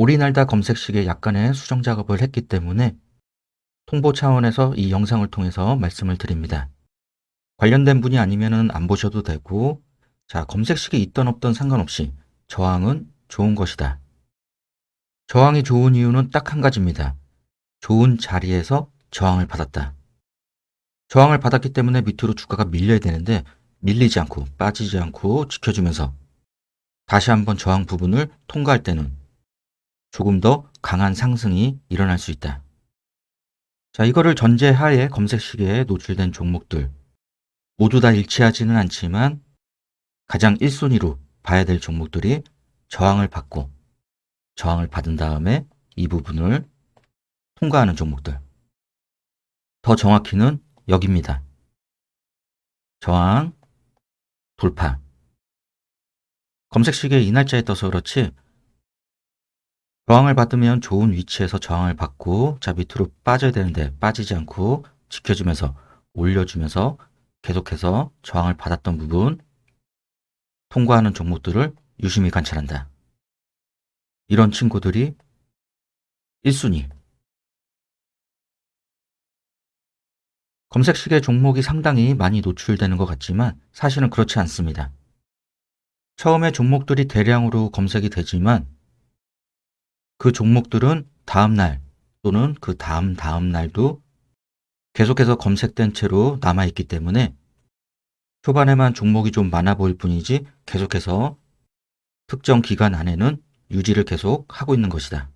오리날다 검색식에 약간의 수정 작업을 했기 때문에 통보 차원에서 이 영상을 통해서 말씀을 드립니다. 관련된 분이 아니면은 안 보셔도 되고, 자, 검색식에 있던 없던 상관없이 저항은 좋은 것이다. 저항이 좋은 이유는 딱 한 가지입니다. 좋은 자리에서 저항을 받았다. 저항을 받았기 때문에 밑으로 주가가 밀려야 되는데 밀리지 않고 빠지지 않고 지켜주면서 다시 한번 저항 부분을 통과할 때는 조금 더 강한 상승이 일어날 수 있다. 자, 이거를 전제하에 검색 시계에 노출된 종목들 모두 다 일치하지는 않지만 가장 1순위로 봐야 될 종목들이 저항을 받고 저항을 받은 다음에 이 부분을 통과하는 종목들. 더 정확히는 여기입니다. 저항, 돌파. 검색식에 이 날짜에 떠서 그렇지 저항을 받으면 좋은 위치에서 저항을 받고 자 밑으로 빠져야 되는데 빠지지 않고 지켜주면서 올려주면서 계속해서 저항을 받았던 부분 통과하는 종목들을 유심히 관찰한다. 이런 친구들이 1순위 검색식의 종목이 상당히 많이 노출되는 것 같지만 사실은 그렇지 않습니다. 처음에 종목들이 대량으로 검색이 되지만 그 종목들은 다음날 또는 그 다음 다음 날도 계속해서 검색된 채로 남아있기 때문에 초반에만 종목이 좀 많아 보일 뿐이지 계속해서 특정 기간 안에는 유지를 계속 하고 있는 것이다.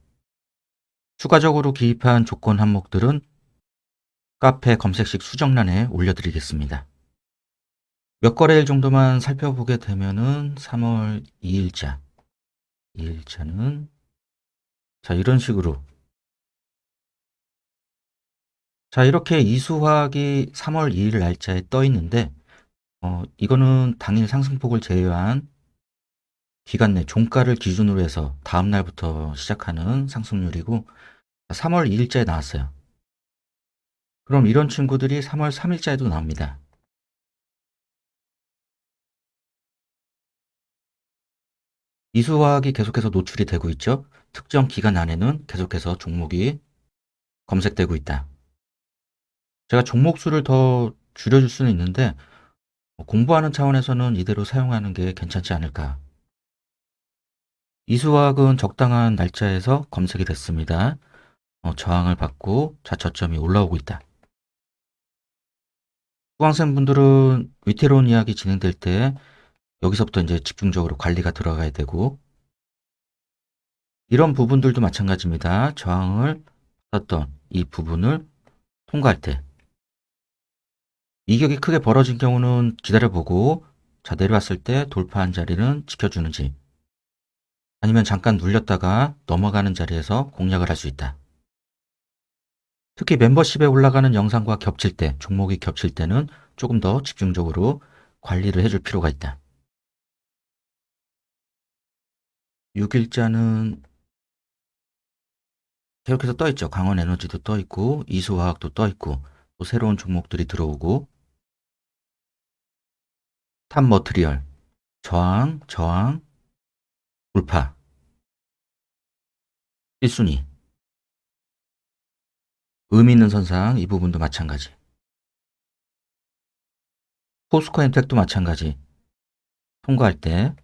추가적으로 기입한 조건 항목들은 카페 검색식 수정란에 올려드리겠습니다. 몇 거래일 정도만 살펴보게 되면은 3월 2일자, 2일자는 자 이런 식으로 자 이렇게 이수화학이 3월 2일 날짜에 떠 있는데 어, 이거는 당일 상승폭을 제외한 기간 내 종가를 기준으로 해서 다음 날부터 시작하는 상승률이고 3월 2일자에 나왔어요. 그럼 이런 친구들이 3월 3일자에도 나옵니다. 이수화학이 계속해서 노출이 되고 있죠. 특정 기간 안에는 계속해서 종목이 검색되고 있다. 제가 종목 수를 더 줄여줄 수는 있는데 뭐 공부하는 차원에서는 이대로 사용하는 게 괜찮지 않을까. 이수화학은 적당한 날짜에서 검색이 됐습니다. 어, 저항을 받고 자처점이 올라오고 있다. 수강생분들은 위태로운 이야기 진행될 때 여기서부터 이제 집중적으로 관리가 들어가야 되고 이런 부분들도 마찬가지입니다. 저항을 받았던 이 부분을 통과할 때 이격이 크게 벌어진 경우는 기다려보고 자 내려왔을 때 돌파한 자리는 지켜주는지 아니면 잠깐 눌렸다가 넘어가는 자리에서 공략을 할 수 있다. 특히 멤버십에 올라가는 영상과 겹칠 때, 종목이 겹칠 때는 조금 더 집중적으로 관리를 해줄 필요가 있다. 6일자는 계속해서 떠 있죠. 강원 에너지도 떠 있고, 이수화학도 떠 있고, 또 새로운 종목들이 들어오고, 탑 머트리얼, 저항, 저항, 돌파. 1순위. 의미 있는 선상 이 부분도 마찬가지. 포스코 엠텍도 마찬가지. 통과할 때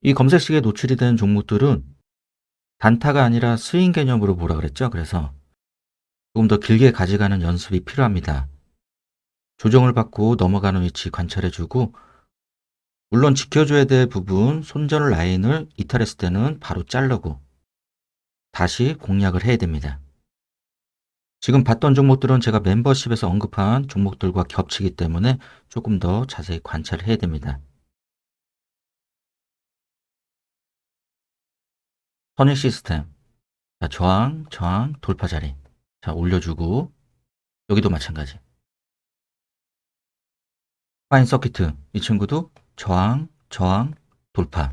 이 검색식에 노출이 된 종목들은 단타가 아니라 스윙 개념으로 보라 그랬죠. 그래서 조금 더 길게 가져가는 연습이 필요합니다. 조정을 받고 넘어가는 위치 관찰해주고 물론 지켜줘야 될 부분 손절 라인을 이탈했을 때는 바로 자르고 다시 공략을 해야 됩니다. 지금 봤던 종목들은 제가 멤버십에서 언급한 종목들과 겹치기 때문에 조금 더 자세히 관찰을 해야 됩니다. 선익 시스템. 자, 저항, 저항, 돌파 자리. 자, 올려주고, 여기도 마찬가지. 파인 서키트. 이 친구도 저항, 저항, 돌파.